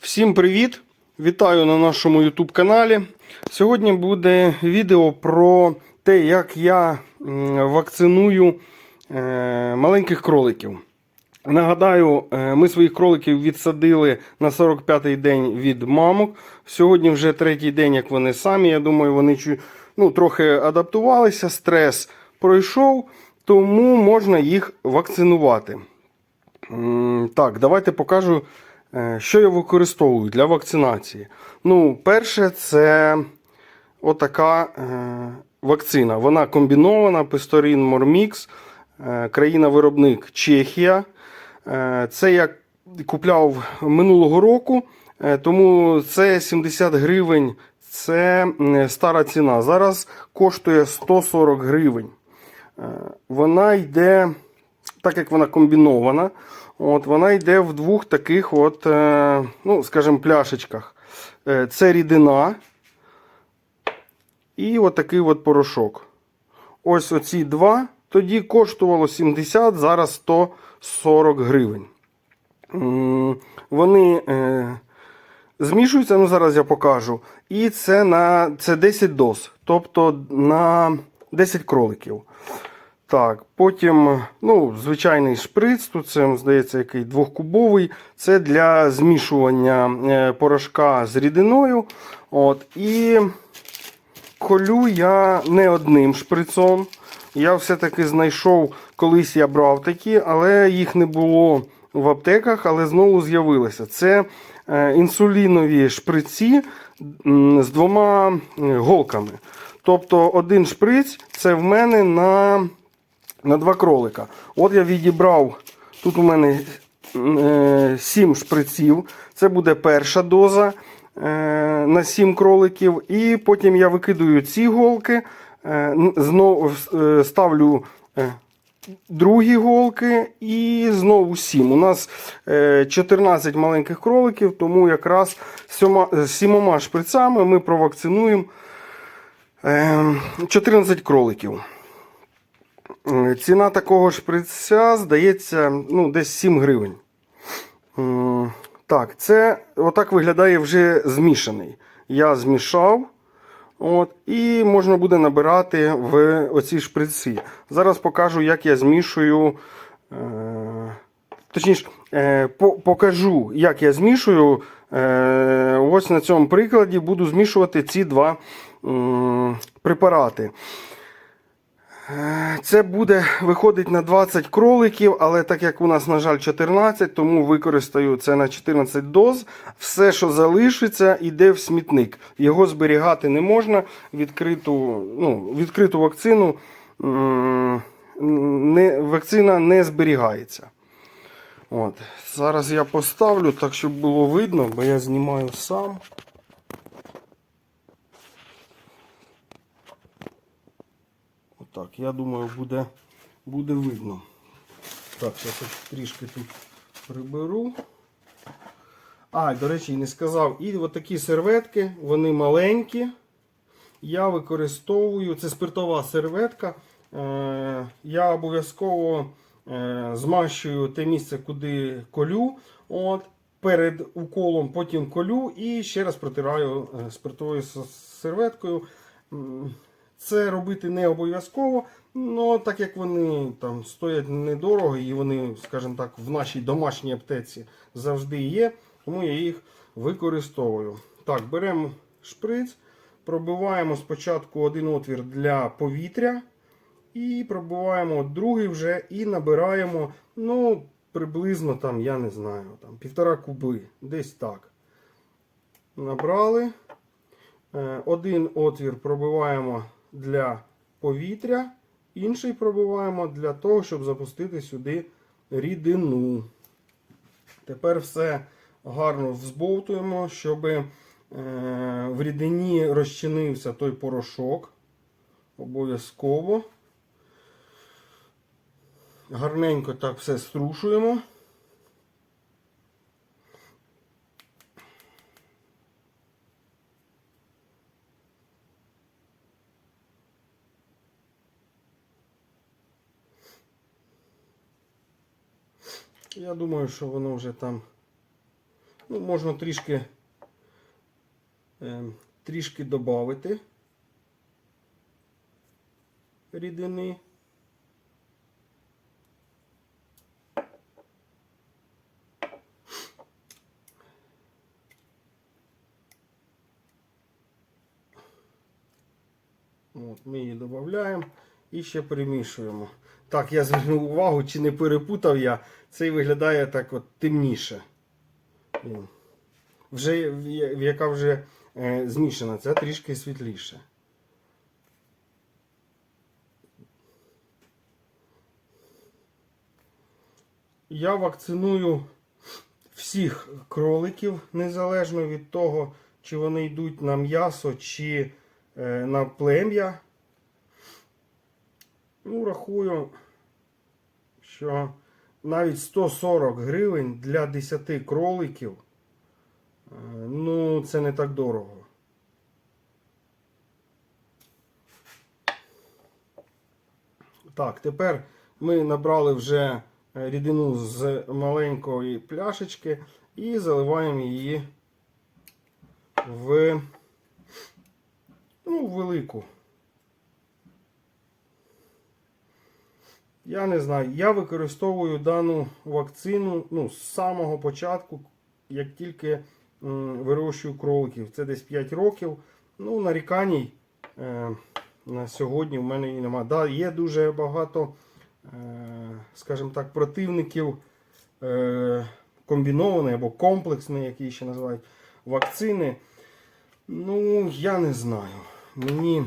Всім привіт! Вітаю на нашому YouTube каналі. Сьогодні буде відео про те, як я вакциную е, маленьких кроликів. Нагадаю, е, ми своїх кроликів відсадили на 45-й день від мамок. Сьогодні вже третій день, як вони самі. Я думаю, вони ну, трохи адаптувалися, стрес пройшов, тому можна їх вакцинувати. Так, давайте покажу, що я використовую для вакцинації. Ну, перше, це отака е, вакцина. Вона комбінована, Песторін Мормікс, е, країна-виробник Чехія. Е, Це я купляв минулого року, е, тому це 70 гривень. Це стара ціна. Зараз коштує 140 гривень. Е, Вона йде, так як вона комбінована, от, вона йде в двох таких, от, е, ну, скажімо, пляшечках. Е, Це рідина і от такий от порошок. Ось оці два. Тоді коштувало 70, зараз 140 гривень. Вони е, змішуються, ну зараз я покажу. І це на це 10 доз, тобто на 10 кроликів. Так, потім, ну, звичайний шприц, тут це, здається, який двохкубовий. Це для змішування е, порошка з рідиною. От, і колю я не одним шприцом. Я все-таки знайшов, колись я брав такі, але їх не було в аптеках, але знову з'явилися. Це е, інсулінові шприці з двома е, голками. Тобто один шприц це в мене на, на два кролика. От я відібрав, тут у мене е, 7 шприців. Це буде перша доза е, на 7 кроликів. І потім я викидаю ці голки, е, знову е, ставлю. е, Другі голки і знову 7. У нас е, 14 маленьких кроликів, тому якраз сімома шприцами ми провакцинуємо е, 14 кроликів. Е, Ціна такого шприця здається ну, десь 7 гривень. Так, це отак виглядає вже змішаний. Я змішав. От, і можна буде набирати в оці шприці. Зараз покажу, як я змішую. Е, точніше, е, по, покажу, як я змішую. Е, ось на цьому прикладі буду змішувати ці два м, препарати. Е, Це буде виходить на 20 кроликів, але так як у нас, на жаль, 14, тому використаю це на 14 доз. Все, що залишиться, йде в смітник. Його зберігати не можна. Відкриту, ну, відкриту вакцину не, вакцина не зберігається. От. Зараз я поставлю так, щоб було видно, бо я знімаю сам. Отак, я думаю, буде, буде видно. Так, зараз трішки тут приберу. А, до речі, не сказав. І от такі серветки, вони маленькі. Я використовую, це спиртова серветка. Е, я обов'язково е, змащую те місце, куди колю. От, перед уколом, потім колю і ще раз протираю е, спиртовою серветкою. Це робити не обов'язково, але так як вони там стоять недорого і вони, скажімо так, в нашій домашній аптеці завжди є, тому я їх використовую. Так, беремо шприц, пробиваємо спочатку один отвір для повітря, і пробиваємо другий вже і набираємо, ну, приблизно там, я не знаю, там півтора куби, десь так. Набрали. Е, Один отвір пробиваємо для повітря, інший пробиваємо для того, щоб запустити сюди рідину. Тепер все гарно взбовтуємо, щоб е, в рідині розчинився той порошок. Обов'язково. Гарненько так все струшуємо. Я думаю, що воно вже там Ну, можна трішки, е, трішки додати рідини. От, ми її додаємо і ще перемішуємо. Так, я звернув увагу, чи не перепутав я. Цей виглядає так от темніше. Вже, яка вже е, змішана, це трішки світліше. Я вакциную всіх кроликів, незалежно від того, чи вони йдуть на м'ясо, чи е, на плем'я. Ну, рахую, що навіть 140 гривень для 10 кроликів, е, ну, це не так дорого. Так, тепер ми набрали вже е, рідину з маленької пляшечки і заливаємо її в ну, велику. Я не знаю, я використовую дану вакцину ну, з самого початку, як тільки м, вирощую кроликів. Це десь 5 років. Ну, наріканій е, на сьогодні в мене і немає. Да, є дуже багато, е, скажімо так, противників е, комбінованої або комплексної, які ще називають вакцини. Ну, я не знаю. Мені.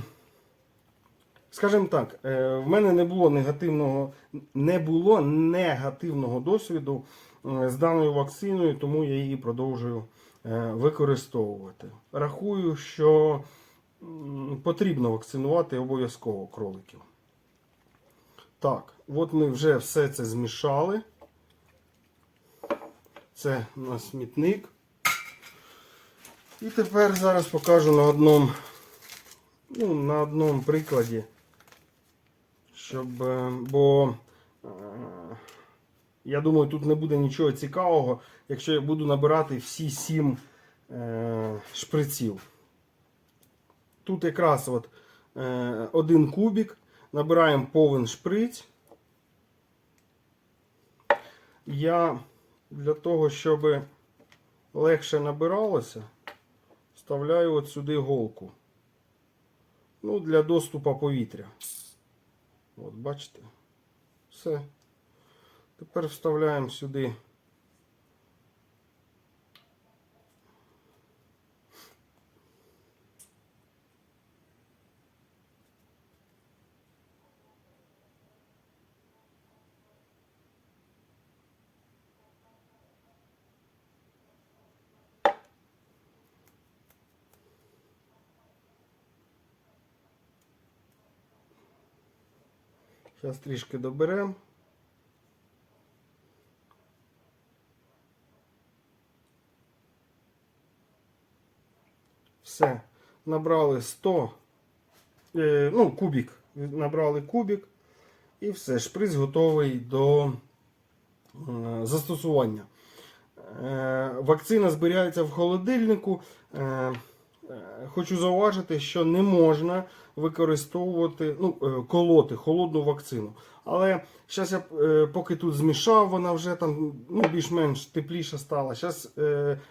Скажімо так, е, в мене не було негативного, не було негативного досвіду е, з даною вакциною, тому я її продовжую е, використовувати. Рахую, що потрібно вакцинувати обов'язково кроликів. Так, от ми вже все це змішали. Це у нас смітник. І тепер зараз покажу на одному, ну, на одному прикладі, щоб, е, бо е, я думаю, тут не буде нічого цікавого, якщо я буду набирати всі сім е, шприців. Тут якраз от, один кубик, набираємо повен шприць. Я для того, щоб легше набиралося, вставляю от сюди голку. Ну, для доступу повітря. От, бачите? Все. Тепер вставляємо сюди. Зараз трішки доберемо. Все. Набрали 100, е, ну, кубик. Набрали кубик. І все. Шприц готовий до е, застосування. Е, вакцина зберігається в холодильнику. Е, Хочу зауважити, що не можна використовувати, ну, е, колоти холодну вакцину. Але зараз я е, поки тут змішав, вона вже там ну, більш-менш тепліша стала. Зараз,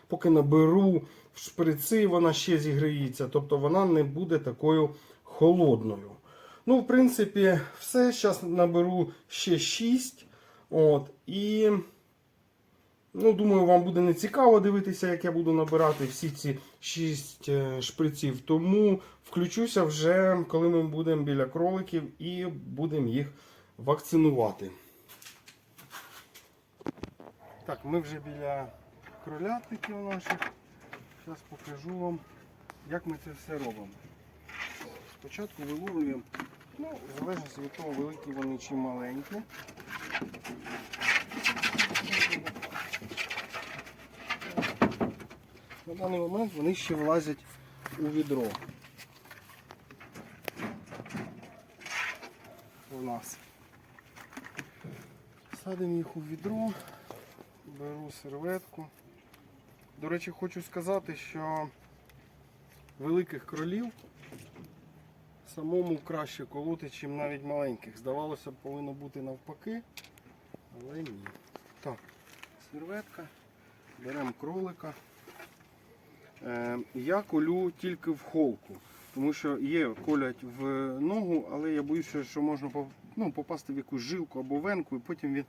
поки наберу в шприци, вона ще зігріється, тобто вона не буде такою холодною. Ну, в принципі, все. Зараз наберу ще 6. От, і Ну, думаю, вам буде не цікаво дивитися, як я буду набирати всі ці 6 шприців. Тому включуся вже, коли ми будемо біля кроликів і будемо їх вакцинувати. Так, ми вже біля кролятників наших. Зараз покажу вам, як ми це все робимо. Спочатку виловлюємо, ну, в залежності від того, великі вони чи маленькі. На даний момент вони ще влазять у відро. У нас. Садимо їх у відро, беру серветку, До речі, хочу сказати, що великих кролів самому краще колоти, ніж навіть маленьких. Здавалося б, повинно бути навпаки, але ні. Так, серветка, беремо кролика. Е, я колю тільки в холку, тому що є колять в ногу, але я боюся, що можна ну, попасти в якусь жилку або венку, і потім він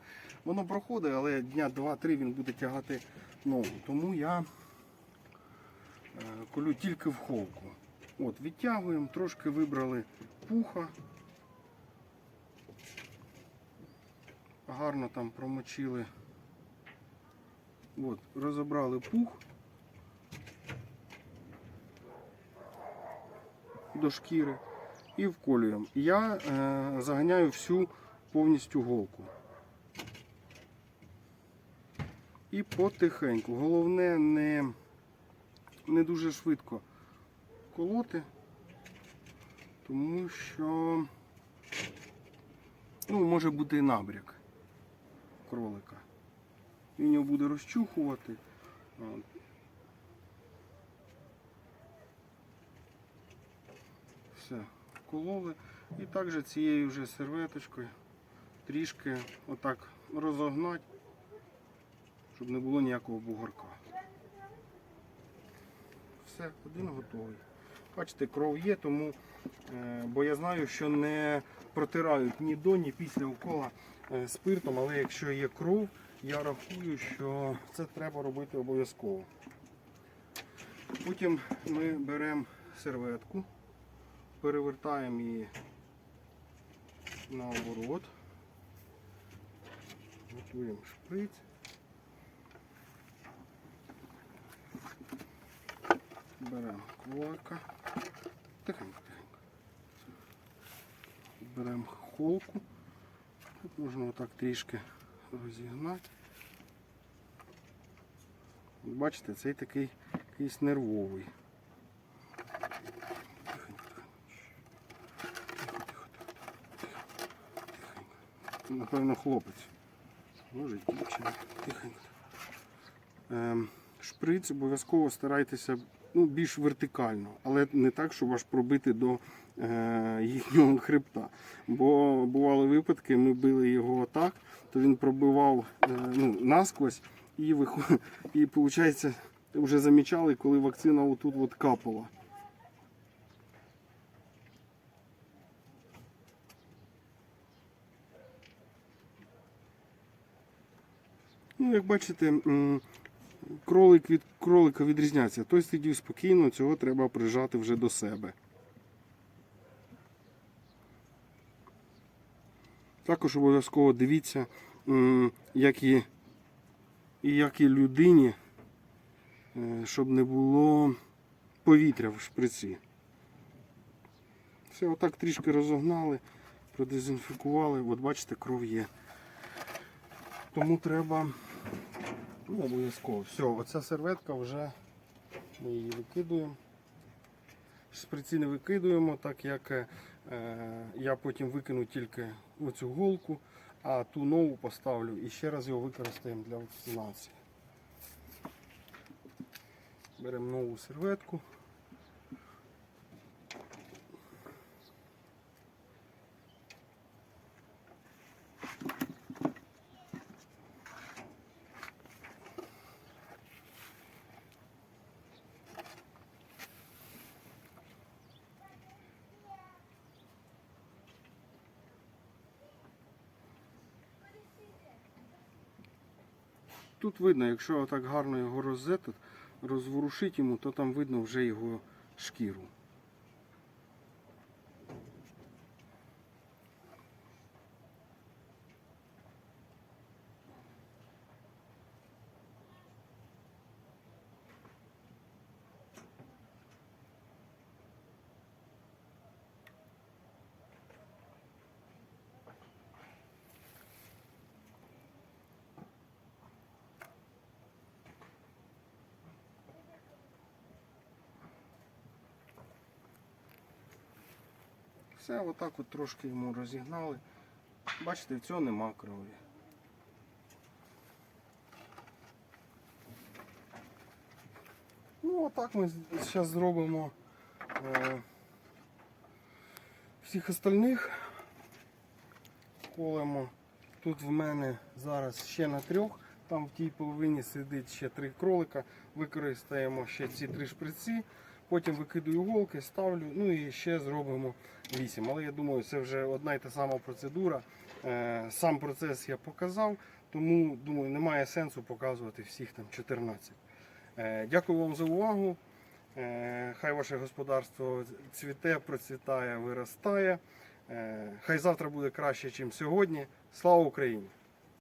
воно проходить, але дня 2-3 він буде тягати ногу. Тому я е, колю тільки в холку. От, відтягуємо, трошки вибрали пуха. Гарно там промочили. От, розібрали пух. До шкіри і вколюємо. Я е, заганяю всю повністю голку. І потихеньку. Головне не, не дуже швидко колоти, тому що ну, може бути набряк кролика. Він його буде розчухувати. От. Все, вкололи. І також цією вже серветочкою трішки отак розогнати, щоб не було ніякого бугорка. Все, один готовий. Бачите, кров є, тому, е, бо я знаю, що не протирають ні до, ні після укола е, спиртом, але якщо є кров, я рахую, що це треба робити обов'язково. Потім ми беремо серветку перевертаємо її наоборот. Готуємо шприц. Беремо кулака. Тихенько, тихенько. Беремо холку. Тут можна отак трішки розігнати. Бачите, цей такий якийсь нервовий. Напевно, хлопець. Може, дівчина. Тихенько. Ем, шприц обов'язково старайтеся ну, більш вертикально, але не так, щоб аж пробити до е, їхнього хребта. Бо бували випадки, ми били його так, то він пробивав е, ну, насквозь і, виход... і виходить, вже замічали, коли вакцина отут от капала. Як бачите, кролик від кролика відрізняється. Той сидів спокійно, цього треба прижати вже до себе. Також обов'язково дивіться, як і, і як і людині, е, щоб не було повітря в шприці. Все, отак трішки розогнали, продезінфікували. От бачите, кров є. Тому треба ну, обов'язково. Все, оця серветка вже ми її викидуємо. Шприці не викидуємо, так як е, я потім викину тільки оцю голку, а ту нову поставлю і ще раз його використаємо для вакцинації. Беремо нову серветку. Тут видно, якщо так гарно його роззетить, розворушить йому, то там видно вже його шкіру. Все, отак от трошки йому розігнали. Бачите, в цього нема крові. Ну, отак ми зараз зробимо е, всіх остальних. Колемо. Тут в мене зараз ще на трьох. Там в тій половині сидить ще три кролика. Використаємо ще ці три шприці. Потім викидаю голки, ставлю, ну і ще зробимо 8. Але я думаю, це вже одна й та сама процедура. Е, Сам процес я показав, тому думаю, немає сенсу показувати всіх там 14. Е, Дякую вам за увагу. Е, Хай ваше господарство цвіте, процвітає, виростає. Хай завтра буде краще, ніж сьогодні. Слава Україні!